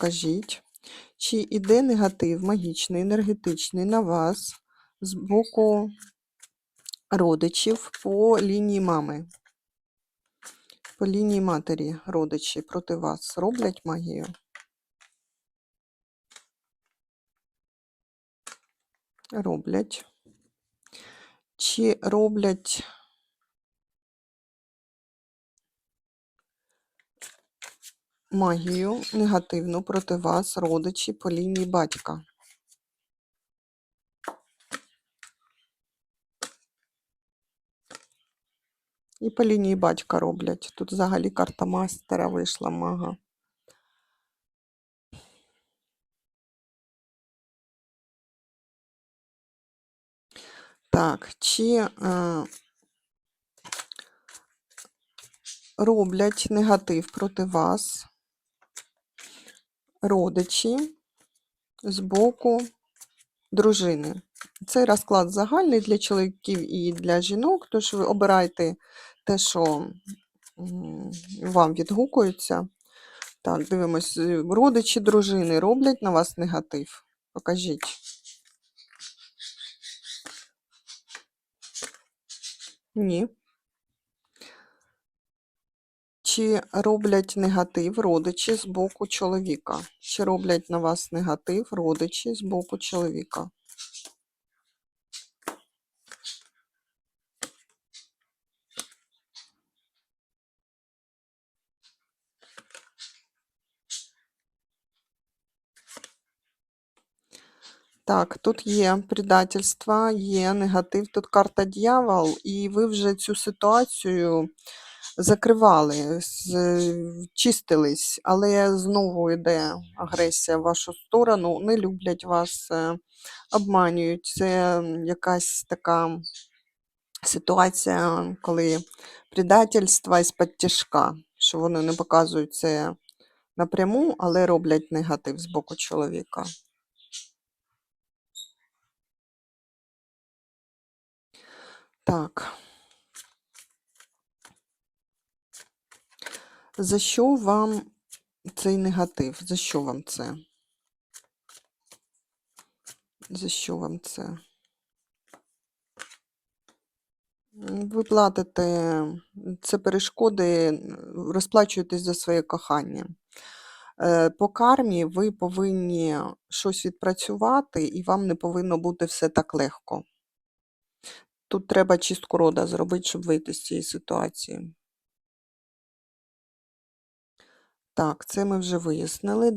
покажіть, чи іде негатив магічний, енергетичний на вас з боку родичів по лінії мами. По лінії матері родичі проти вас роблять магію? Роблять. Чи роблять магію негативну проти вас родичі по лінії батька? І по лінії батька роблять. Тут взагалі карта мастера вийшла мага. Так, чи е, роблять негатив проти вас родичі з боку дружини? Цей розклад загальний для чоловіків і для жінок, тож ви обирайте те, що вам відгукується. Так, дивимось, родичі дружини роблять на вас негатив? Покажіть. Ні. Чи роблять негатив родичі з боку чоловіка? Чи роблять на вас негатив родичі з боку чоловіка? Так, тут є предательство, є негатив, тут карта дьявол, і ви вже цю ситуацію закривали, чистились, але знову йде агресія в вашу сторону, не люблять вас, е, обманюють. Це якась така ситуація, коли предательство із-під що вони не показують це напряму, але роблять негатив з боку чоловіка. Так. За що вам цей негатив? За що вам це? За що вам це? Ви платите, це перешкоди, розплачуєтесь за своє кохання. Е, По кармі ви повинні щось відпрацювати, і вам не повинно бути все так легко. Тут треба чистку рода зробити, щоб вийти з цієї ситуації. Так, це ми вже вияснили.